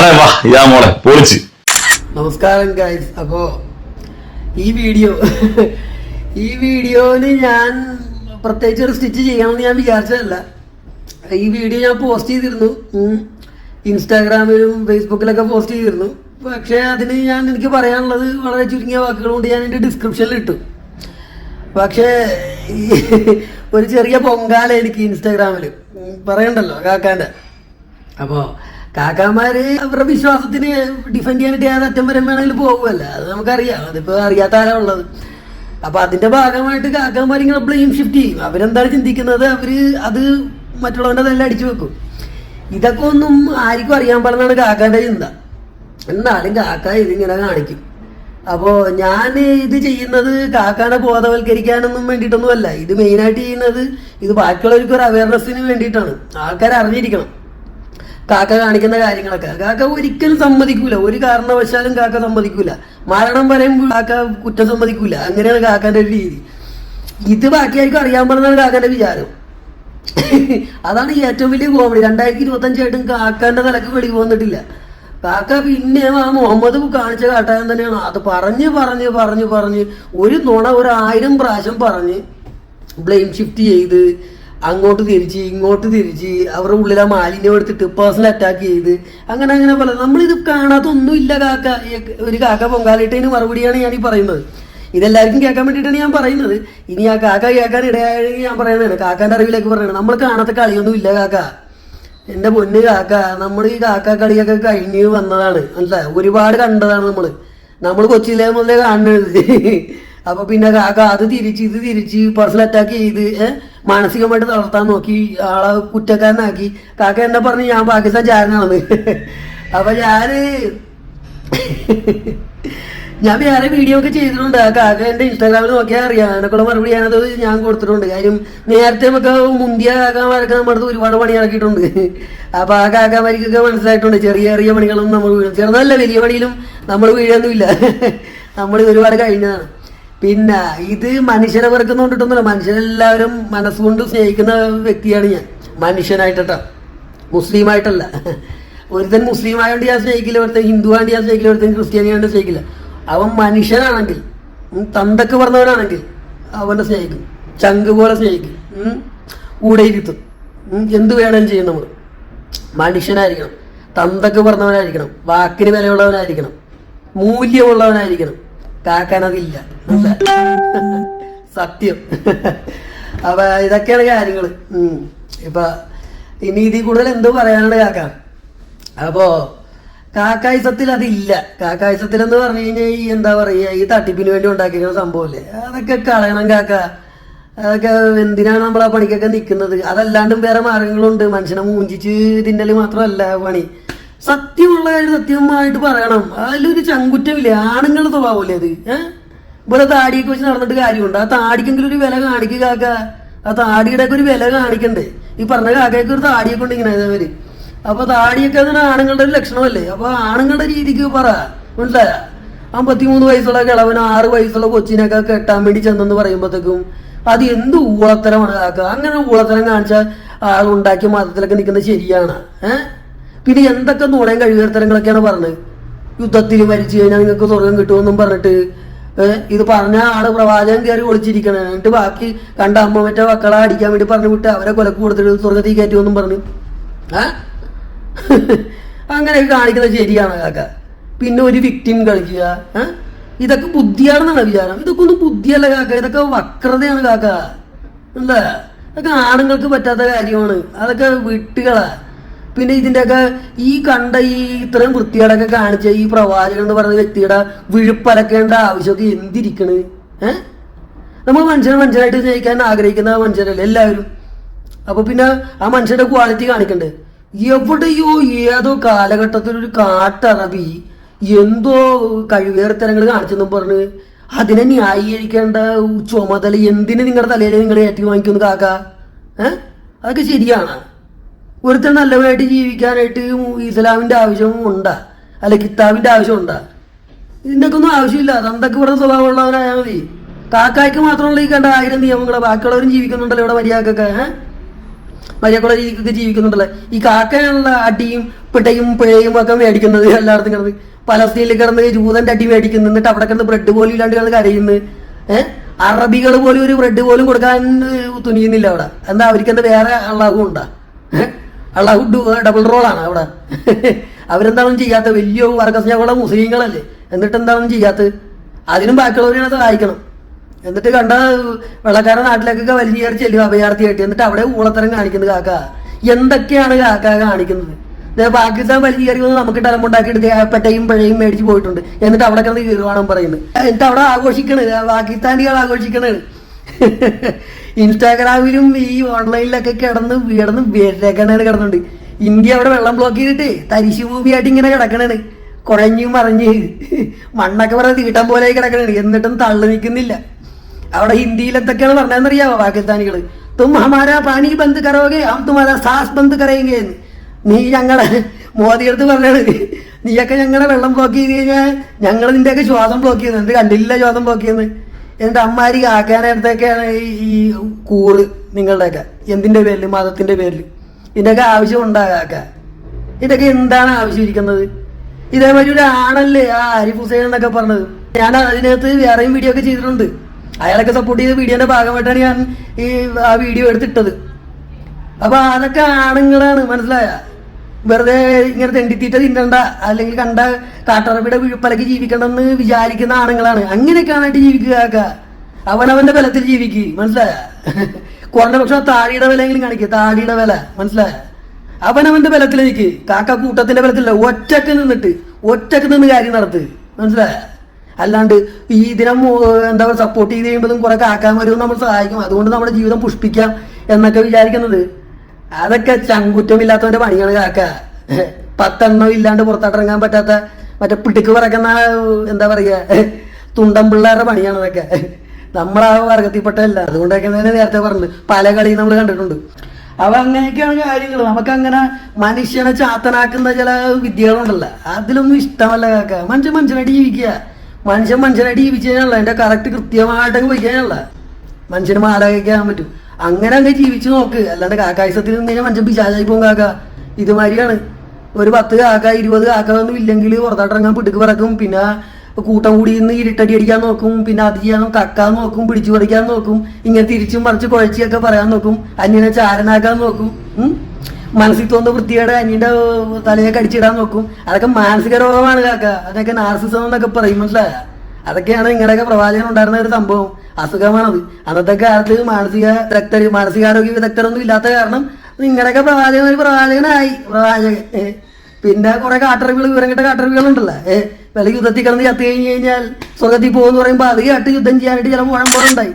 സാറേ വാ ഇതാ മോളെ പൊളിച്ച്. നമസ്കാരം ഗൈസ് അപ്പോ ഈ വീഡിയോ ഈ വീഡിയോന് ഞാൻ പ്രത്യേകിച്ച് ഒരു സ്റ്റിച്ച് ചെയ്യണമെന്ന് ഞാൻ വിചാരിച്ചതല്ല. ഈ വീഡിയോ ഞാൻ പോസ്റ്റ് ചെയ്തിരുന്നു. ഇൻസ്റ്റാഗ്രാമിലും ഫേസ്ബുക്കിലൊക്കെ പോസ്റ്റ് ചെയ്തിരുന്നു. പക്ഷേ അതിന് ഞാൻ എനിക്ക് പറയാനുള്ളത് വളരെ ചുരുങ്ങിയ വാക്കുകൾ കൊണ്ട് ഞാൻ എന്റെ ഡിസ്ക്രിപ്ഷനിൽ ഇട്ടു. പക്ഷേ ഒരു ചെറിയ പൊങ്കാല എനിക്ക് ഇൻസ്റ്റാഗ്രാമിൽ പറയണ്ടല്ലോ കാക്കാന്റെ അപ്പോൾ കാക്കാമാര് അവരുടെ വിശ്വാസത്തിന് ഡിഫെൻഡ് ചെയ്യാനായിട്ട് ഏത് അറ്റം വരെ വേണമെങ്കിലും പോകുമല്ല അത് നമുക്കറിയാം. അതിപ്പോ അറിയാത്ത ആരാ ഉള്ളത്? അപ്പൊ അതിന്റെ ഭാഗമായിട്ട് കാക്കാമാർ ഇങ്ങനെ ബ്ലെയിം ഷിഫ്റ്റ് ചെയ്യും. അവരെന്താണ് ചിന്തിക്കുന്നത്? അവർ അത് മറ്റുള്ളവന്റെ തന്നെ അടിച്ചു വെക്കും. ഇതൊക്കെ ഒന്നും ആർക്കും അറിയാൻ പാടുന്നതാണ് കാക്കാന്റെ ചിന്ത. എന്നാലും കാക്ക ഇതിങ്ങനെ കാണിക്കും. അപ്പോ ഞാൻ ഇത് ചെയ്യുന്നത് കാക്കാനെ ബോധവൽക്കരിക്കാനൊന്നും വേണ്ടിയിട്ടൊന്നുമല്ല. ഇത് മെയിനായിട്ട് ചെയ്യുന്നത് ഇത് ബാക്കിയുള്ളവർക്ക് ഒരു അവയർനെസ്സിന് വേണ്ടിയിട്ടാണ്. ആൾക്കാരെ അറിഞ്ഞിരിക്കണം കാക്ക കാണിക്കുന്ന കാര്യങ്ങളൊക്കെ. കാക്ക ഒരിക്കലും സമ്മതിക്കൂല. ഒരു കാരണവശാലും കാക്ക സമ്മതിക്കൂല. മരണം വരെയും കാക്ക കുറ്റം സമ്മതിക്കൂല. അങ്ങനെയാണ് കാക്കാന്റെ ഒരു രീതി. ഇത് ബാക്കിയായിരിക്കും അറിയാൻ പാടുന്നതാണ് കാക്കാന്റെ വിചാരം. അതാണ് ഏറ്റവും വലിയ കോമഡി. രണ്ടായിരത്തി ഇരുപത്തി അഞ്ചായിട്ടും കാക്കാന്റെ തലക്ക് വെളി വന്നിട്ടില്ല. കാക്ക പിന്നെ ആ മുഹമ്മദ് കാണിച്ച കാട്ടാൻ തന്നെയാണ്. അത് പറഞ്ഞ് പറഞ്ഞ് പറഞ്ഞ് പറഞ്ഞ് ഒരു നുണ ഒരു ആയിരം പ്രാവശ്യം പറഞ്ഞ് ബ്ലെയിം ഷിഫ്റ്റ് ചെയ്ത് അങ്ങോട്ട് തിരിച്ച് ഇങ്ങോട്ട് തിരിച്ച് അവരുടെ ഉള്ളിലെ മാലിന്യം എടുത്തിട്ട് പേഴ്സണൽ അറ്റാക്ക് ചെയ്ത്. അങ്ങനെ അങ്ങനെ പല നമ്മളിത് കാണാത്ത ഒന്നുമില്ല കാക്ക ഒരു കാക്ക പൊങ്കാലിട്ടതിന് മറുപടിയാണ് ഞാൻ ഈ പറയുന്നത്. ഇതെല്ലാവർക്കും കേൾക്കാൻ വേണ്ടിയിട്ടാണ് ഞാൻ പറയുന്നത്. ഇനി ആ കാക്ക കേൾക്കാൻ ഇടയായെങ്കിൽ ഞാൻ പറയുന്നതാണ്. കാക്കാന്റെ അറിവിലേക്ക് പറയുന്നത്. നമ്മൾ കാണാത്ത കളിയൊന്നും ഇല്ല കാക്ക. എന്റെ പൊന്ന് കാക്ക നമ്മൾ ഈ കാക്ക കളിയൊക്കെ കഴിഞ്ഞ് വന്നതാണ്. അല്ല ഒരുപാട് കണ്ടതാണ് നമ്മൾ നമ്മൾ കൊച്ചിയിലെ മുതലേ കാണുന്നത്. അപ്പൊ പിന്നെ കാക്ക അത് തിരിച്ച് ഇത് തിരിച്ച് പേഴ്സണൽ അറ്റാക്ക് ചെയ്ത് മാനസികമായിട്ട് തളർത്താൻ നോക്കി ആളെ കുറ്റക്കാരനാക്കി. കാക്ക എന്നെ പറഞ്ഞു ഞാൻ പാകിസ്ഥാൻ ചാരനാണെന്ന് അപ്പൊ ഞാൻ ഞാൻ വേറെ വീഡിയോ ഒക്കെ ചെയ്തിട്ടുണ്ട്. ആ കാക്ക എന്റെ ഇൻസ്റ്റാഗ്രാമിൽ നോക്കിയാൽ അറിയാം. അതിനൊക്കെ മറുപടി ഞാനത് ഞാൻ കൊടുത്തിട്ടുണ്ട്. കാര്യം നേരത്തെ നമുക്ക് മുന്തിയ കാക്കമാരൊക്കെ നമ്മുടെ ഒരുപാട് പണി ഇറക്കിയിട്ടുണ്ട് അപ്പൊ ആ കാക്കാമാർക്കൊക്കെ മനസ്സിലായിട്ടുണ്ട്. ചെറിയ ചെറിയ പണികളൊന്നും നമ്മൾ വീഴും ചെറുതല്ല വലിയ പണിയിലും നമ്മൾ വീഴൊന്നുമില്ല. നമ്മൾ ഒരുപാട് കഴിഞ്ഞതാണ്. പിന്നെ ഇത് മനുഷ്യനെ വെറുക്കുന്നുണ്ടിട്ടൊന്നുമില്ല മനുഷ്യനെല്ലാവരും മനസ്സുകൊണ്ട് സ്നേഹിക്കുന്ന വ്യക്തിയാണ് ഞാൻ. മനുഷ്യനായിട്ടാ മുസ്ലിമായിട്ടല്ല. ഒരുത്തൻ മുസ്ലിം ആയതുകൊണ്ട് ഞാൻ സ്നേഹിക്കില്ല ഒരുത്തൻ ഹിന്ദു ആയതുകൊണ്ട് ഞാൻ സ്നേഹിക്കില്ല ഒരുത്തൻ ക്രിസ്ത്യാനി ആയതുകൊണ്ട് സ്നേഹിക്കില്ല. അവൻ മനുഷ്യനാണെങ്കിൽ തന്തക്ക് പറഞ്ഞവനാണെങ്കിൽ അവനെ സ്നേഹിക്കും. ചങ്ക് പോലെ സ്നേഹിക്കും. കൂടെ ഇരുത്തും എന്ത് വേണമെങ്കിലും ചെയ്യും നമ്മൾ മനുഷ്യനായിരിക്കണം. തന്തക്ക് പറഞ്ഞവനായിരിക്കണം. വാക്കിന് വിലയുള്ളവനായിരിക്കണം. മൂല്യമുള്ളവനായിരിക്കണം. മനസ്സിലായോ? സത്യം. അപ്പൊ ഇതൊക്കെയാണ് കാര്യങ്ങൾ ഇപ്പൊ ഇനി ഇതിൽ കൂടുതൽ എന്തോ പറയാനാണ് കാക്ക? അപ്പോ കാക്കായുസത്തിൽ അതില്ല കാക്കായുസത്തിൽ എന്ന് പറഞ്ഞു കഴിഞ്ഞാൽ ഈ എന്താ പറയുക ഈ തട്ടിപ്പിന് വേണ്ടി ഉണ്ടാക്കിയിരിക്കുന്ന സംഭവമല്ലേ അതൊക്കെ കളയണം കാക്ക. അതൊക്കെ എന്തിനാണ് നമ്മൾ ആ പണിക്കൊക്കെ നിൽക്കുന്നത് അതല്ലാണ്ടും വേറെ മാർഗങ്ങളുണ്ട്. മനുഷ്യനെ മൂഞ്ചിച്ച് തിന്നൽ മാത്രമല്ല പണി. സത്യമുള്ള കാര്യം സത്യമായിട്ട് പറയണം. അതിലൊരു ചങ്കുറ്റമില്ലേ. ആണുങ്ങളുടെ സ്വഭാവമല്ലേ അത്? ഏഹ് ഇവിടെ താടിയൊക്കെ വെച്ച് നടന്നിട്ട് കാര്യമുണ്ട്. ആ താടിക്കെങ്കിലും ഒരു വില കാണിക്കുക കാക്ക. ആ താടിയുടെ ഒക്കെ ഒരു വില കാണിക്കണ്ടേ? ഈ പറഞ്ഞ കാക്കയൊക്കെ ഒരു താടിയൊക്കെ ഉണ്ട് ഇങ്ങനെ ഇതേവര് അപ്പൊ താടിയൊക്കെ അതിന് ആണുങ്ങളുടെ ഒരു ലക്ഷണമല്ലേ? അപ്പൊ ആണുങ്ങളുടെ രീതിക്ക് പറ. മനസ്സിലായ? അമ്പത്തിമൂന്ന് വയസ്സുള്ള കിളവന് ആറ് വയസ്സുള്ള കൊച്ചിനൊക്കെ കെട്ടാൻ വേണ്ടി ചെന്നെന്ന് പറയുമ്പോഴത്തേക്കും അത് എന്ത് ഊളത്തരമാണ് കാക്ക? അങ്ങനെ ഊളത്തരം കാണിച്ച ആളുണ്ടാക്കിയ മതത്തിലൊക്കെ നിൽക്കുന്നത് ശരിയാണ്. ഏഹ് പിന്നെ എന്തൊക്കെ നുണയും കഴിവേർത്തരങ്ങളൊക്കെയാണ് പറഞ്ഞത്? യുദ്ധത്തിൽ മരിച്ചു കഴിഞ്ഞാൽ നിങ്ങൾക്ക് സ്വർഗം കിട്ടുമെന്നും പറഞ്ഞിട്ട് ഇത് പറഞ്ഞ ആൾ പ്രവാചകൻ കയറി ഒളിച്ചിരിക്കണം. എന്നിട്ട് ബാക്കി കണ്ട അമ്മ മറ്റേ മക്കളെ അടിക്കാൻ വേണ്ടി പറഞ്ഞു വിട്ട് അവരെ കൊലക്ക് കൊടുത്തിട്ട് സ്വർഗത്തിൽ കയറ്റുമെന്നും പറഞ്ഞു. അങ്ങനെയൊക്കെ കാണിക്കുന്നത് ശരിയാണ് കാക്ക. പിന്നെ ഒരു വിക്ടിം കളിക്കുക? ഇതൊക്കെ ബുദ്ധിയാണെന്നാണ് വിചാരം. ഇതൊക്കെ ഒന്നും ബുദ്ധിയല്ല കാക്ക. ഇതൊക്കെ വക്രതയാണ് കാക്ക. എന്താ? ഇതൊക്കെ ആണുങ്ങൾക്ക് പറ്റാത്ത കാര്യമാണ്. അതൊക്കെ വിട്ടുകളാ. പിന്നെ ഇതിന്റെയൊക്കെ ഈ കണ്ട ഈ ഇത്രയും വൃത്തികേടൊക്കെ കാണിച്ച ഈ പ്രവാചകൻ എന്ന് പറയുന്ന വ്യക്തിയുടെ വിഴുപ്പലക്കേണ്ട ആവശ്യമൊക്കെ എന്തിരിക്കണ്? ഏഹ് നമ്മൾ മനുഷ്യനെ മനുഷ്യനായിട്ട് സ്നേഹിക്കാൻ ആഗ്രഹിക്കുന്ന മനുഷ്യരല്ലേ എല്ലാവരും? അപ്പൊ പിന്നെ ആ മനുഷ്യന്റെ ക്വാളിറ്റി കാണിക്കണ്ടേ. എവിടെയോ ഏതോ കാലഘട്ടത്തിൽ ഒരു കാട്ടറബി എന്തോ കഴിവേർത്തരങ്ങൾ കാണിച്ചെന്നും പറഞ്ഞ് അതിനെ ന്യായീകരിക്കേണ്ട ചുമതല എന്തിനു നിങ്ങളുടെ തലയിൽ നിങ്ങൾ ഏറ്റി വാങ്ങിക്കുന്നു കാക്ക? ഏഹ് അതൊക്കെ ശരിയാണ്. ഒരുത്തൻ നല്ലവരായിട്ട് ജീവിക്കാനായിട്ട് ഇസ്ലാമിന്റെ ആവശ്യം ഉണ്ടാ. അല്ലെ കിതാബിന്റെ ആവശ്യം ഉണ്ടാ. ഇതിന്റെയൊക്കെ ഒന്നും ആവശ്യമില്ല. തന്തൊക്കെ ഇവിടെ സ്വഭാവമുള്ളവനായാൽ മതി. കാക്കായ്ക്ക് മാത്രമുള്ള ഈ കണ്ട ആയിരം നിയമങ്ങൾ ബാക്കിയുള്ളവരും ജീവിക്കുന്നുണ്ടല്ലോ ഇവിടെ മര്യാദക്കൊക്കെ ഏഹ് മര്യാദക്കുള്ള രീതിക്കൊക്കെ ജീവിക്കുന്നുണ്ടല്ലോ. ഈ കാക്കയുള്ള അടിയും പിട്ടയും പിഴയും ഒക്കെ മേടിക്കുന്നത് എല്ലായിടത്തും കിടന്ന്. പലസ്തീനിൽ കിടന്ന് ജൂതന്റെ അടി മേടിക്കുന്നു. എന്നിട്ട് അവിടെ കിടന്ന് ബ്രെഡ് പോലും ഇല്ലാണ്ട് കിടന്ന് കരയുന്നു. ഏഹ് അറബികൾ പോലും ഒരു ബ്രെഡ് പോലും കൊടുക്കാൻ തുനിയുന്നില്ല അവിടെ. എന്താ അവർക്ക് എന്താ വേറെ അള്ളാഹു ഉണ്ടാ? ഏഹ്? അള്ളാഹു ഡബിൾ റോളാണ് അവിടെ. അവരെന്താണ് ചെയ്യാത്ത വലിയ വർഗസ്നേഹമുള്ള മുസ്ലിങ്ങളല്ലേ. എന്നിട്ട് എന്താണ് ചെയ്യാത്തത്? അതിനും ബാക്കിയുള്ളവരെയാണ് സഹായിക്കണം. എന്നിട്ട് കണ്ട വെള്ളക്കാരൻ നാട്ടിലേക്കൊക്കെ വലിയ കയറി അഭയാർത്ഥി അഭയാർത്ഥിയായിട്ട് എന്നിട്ട് അവിടെ ഊളത്തരം കാണിക്കുന്നത് കാക്ക. എന്തൊക്കെയാണ് കാക്ക കാണിക്കുന്നത്? പാകിസ്ഥാൻ വലിയ കയറി വന്ന് നമുക്ക് ടലമുണ്ടാക്കിയിട്ട് പെട്ടയും പിഴയും മേടിച്ച് പോയിട്ടുണ്ട്. എന്നിട്ട് അവിടെ കിടന്ന് കീറുവാണെന്ന് പറയുന്നത് എന്നിട്ട് അവിടെ ആഘോഷിക്കണേ. പാകിസ്ഥാനികൾ ആഘോഷിക്കണത് ഇൻസ്റ്റാഗ്രാമിലും ഈ ഓൺലൈനിലൊക്കെ കിടന്ന് കിടന്ന് വിരകണേണ് കിടന്നുണ്ട്. ഇന്ത്യ അവിടെ വെള്ളം ബ്ലോക്ക് ചെയ്തിട്ട് തരിശു ഭൂമിയായിട്ട് ഇങ്ങനെ കിടക്കണേണ്. കുഴഞ്ഞു മറിഞ്ഞ്. മണ്ണൊക്കെ പറഞ്ഞ തീട്ടം പോലെ കിടക്കണേണ്. എന്നിട്ടും തള്ളു നിൽക്കുന്നില്ല. അവിടെ ഹിന്ദിയിൽ എന്തൊക്കെയാണ് പറഞ്ഞതെന്നറിയാവോ പാകിസ്ഥാനികൾ? തും ഹമാരാ പാനി ബന്ദ് കരോगे ഹം തുമാരാ സാസ് ബന്ദ് കരയെങ്കിൽ എന്ന്. നീ ഞങ്ങളെ മോദി എടുത്ത് പറഞ്ഞത് നീയൊക്കെ ഞങ്ങളുടെ വെള്ളം ബ്ലോക്ക് ചെയ്ത് കഴിഞ്ഞാൽ ഞങ്ങൾ നിന്റെയൊക്കെ ശ്വാസം ബ്ലോക്ക് ചെയ്യുന്നുണ്ട് കണ്ടില്ല ശ്വാസം ബ്ലോക്ക് ചെയ്യുന്നത്? എന്നിട്ട് അമ്മാരി ആക്കാനടുത്തൊക്കെയാണ് ഈ- കൂറ് നിങ്ങളുടെയൊക്കെ. എന്തിന്റെ പേരിൽ മതത്തിന്റെ പേരിൽ ഇതിന്റെയൊക്കെ ആവശ്യം ഉണ്ടാകാക്ക ഇതൊക്കെ എന്താണ് ആവശ്യമിരിക്കുന്നത് ഇതേമാതിരി ഒരു ആണല്ലേ ആ ആരിഫ് ഹുസൈൻ എന്നൊക്കെ പറഞ്ഞത്. ഞാൻ അതിനകത്ത് വേറെയും വീഡിയോ ഒക്കെ ചെയ്തിട്ടുണ്ട്. അയാളൊക്കെ സപ്പോർട്ട് ചെയ്ത വീഡിയോന്റെ ഭാഗമായിട്ടാണ് ഞാൻ ഈ ആ വീഡിയോ എടുത്തിട്ടത്. അപ്പൊ അതൊക്കെ ആണുങ്ങളാണ്. മനസ്സിലായ? വെറുതെ ഇങ്ങനെ തെണ്ടിത്തീറ്റ തിന്നണ്ട അല്ലെങ്കിൽ കണ്ട കാട്ടറബിയുടെ വിഴുപ്പലക്ക് ജീവിക്കണമെന്ന് വിചാരിക്കുന്ന ആണുങ്ങളാണ്. അങ്ങനെയൊക്കെയാണ് ആയിട്ട് ജീവിക്കുക കാക്ക. അവനവന്റെ ബലത്തിൽ ജീവിക്കുക മനസ്സിലായ? കുറഞ്ഞ പക്ഷം താടിയുടെ വിലയെങ്കിലും കാണിക്കുക താടിയുടെ വില മനസ്സിലായ? അവനവന്റെ ബലത്തിൽ നിൽക്ക് കാക്ക കൂട്ടത്തിന്റെ ബലത്തില്ല ഒറ്റയ്ക്ക് നിന്നിട്ട് ഒറ്റയ്ക്ക് നിന്ന് കാര്യം നടത്ത് മനസ്സിലായ? അല്ലാണ്ട് ഈ ഇതിനെ എന്താ പറയുക സപ്പോർട്ട് ചെയ്ത് കഴിയുമ്പോഴും കുറെ കാക്കാന്മാരും നമ്മൾ സഹായിക്കും. അതുകൊണ്ട് നമ്മുടെ ജീവിതം പുഷ്പിക്കാം എന്നൊക്കെ വിചാരിക്കുന്നത്. അതൊക്കെ ചങ്കുറ്റമില്ലാത്തവന്റെ പണിയാണ് കാക്ക. പത്തെണ്ണം ഇല്ലാണ്ട് പുറത്തോട്ടിറങ്ങാൻ പറ്റാത്ത മറ്റേ പിടിക്ക് പറക്കുന്ന എന്താ പറയുക തുണ്ടം പിള്ളേരുടെ പണിയാണ് അതൊക്കെ നമ്മളാ വർഗത്തിൽപ്പെട്ടല്ല അതുകൊണ്ടൊക്കെ തന്നെ നേരത്തെ പറഞ്ഞു പല കളിയും നമ്മൾ കണ്ടിട്ടുണ്ട്. അപ്പൊ അങ്ങനെയൊക്കെയാണ് കാര്യങ്ങൾ നമുക്ക് അങ്ങനെ മനുഷ്യനെ ചാത്തനാക്കുന്ന ചില വിദ്യകളുണ്ടല്ലോ. അതിലൊന്നും ഇഷ്ടമല്ല കാക്ക. മനുഷ്യൻ മനുഷ്യനായിട്ട് ജീവിക്കുക. മനുഷ്യൻ മനുഷ്യനായിട്ട് ജീവിച്ചു കഴിഞ്ഞാൽ അതിന്റെ കറക്റ്റ് കൃത്യമായിട്ടങ്ങ് പോയി കഴിഞ്ഞാൽ മനുഷ്യന് മാലാകാൻ പറ്റും. അങ്ങനെ അങ്ങ് ജീവിച്ചു നോക്ക്. അല്ലാണ്ട് കാക്കായസത്തിൽ നിന്ന് മഞ്ചം പിശാചായി പോകും കാക്ക. ഇതുമാതിരിയാണ്. ഒരു പത്ത് കാക്ക ഇരുപത് കാക്ക ഒന്നും ഇല്ലെങ്കിൽ പുറത്താട്ടിറങ്ങാൻ പിടുക്ക് പറക്കും. പിന്നെ കൂട്ടം കൂടി നിന്ന് ഇരുട്ടടി അടിക്കാൻ നോക്കും. പിന്നെ അത് ചെയ്യാൻ കക്കാൻ നോക്കും. പിടിച്ചു പറിക്കാൻ നോക്കും. ഇങ്ങനെ തിരിച്ചും മറിച്ച് കുഴച്ചിയൊക്കെ പറയാൻ നോക്കും. അന്യനെ ചാരനാക്കാൻ നോക്കും. മനസ്സിൽ തോന്നുന്ന വൃത്തിയുടെ അന്യന്റെ തലയെ കടിച്ചിടാൻ നോക്കും. അതൊക്കെ മാനസിക രോഗമാണ് കാക്ക. അതൊക്കെ നാർസിസം എന്നൊക്കെ പറയും. മനസ്സിലായ? അതൊക്കെയാണ് നിങ്ങളുടെയൊക്കെ പ്രവാചകൻ ഉണ്ടായിരുന്ന ഒരു സംഭവം. അസുഖമാണത്. അന്നത്തെ കാലത്ത് മാനസിക വിദഗ്ധർ മാനസികാരോഗ്യ വിദഗ്ധരൊന്നും ഇല്ലാത്ത കാരണം നിങ്ങളുടെയൊക്കെ പ്രവാചകൻ ഒരു പ്രവാചകനായി. പ്രവാചകൻ പിന്നെ കുറെ കാട്ടറിവുകൾ വിവരം കിട്ട കാട്ടറിവുകളുണ്ടല്ലോ. ഏഹ് വില യുദ്ധത്തിൽ കിടന്ന് ചത്തു കഴിഞ്ഞ് കഴിഞ്ഞാൽ സ്വർഗത്തിൽ പോകുമെന്ന് പറയുമ്പോൾ അത് കേട്ട് യുദ്ധം ചെയ്യാനായിട്ട് ചില പോലെ ഉണ്ടായി.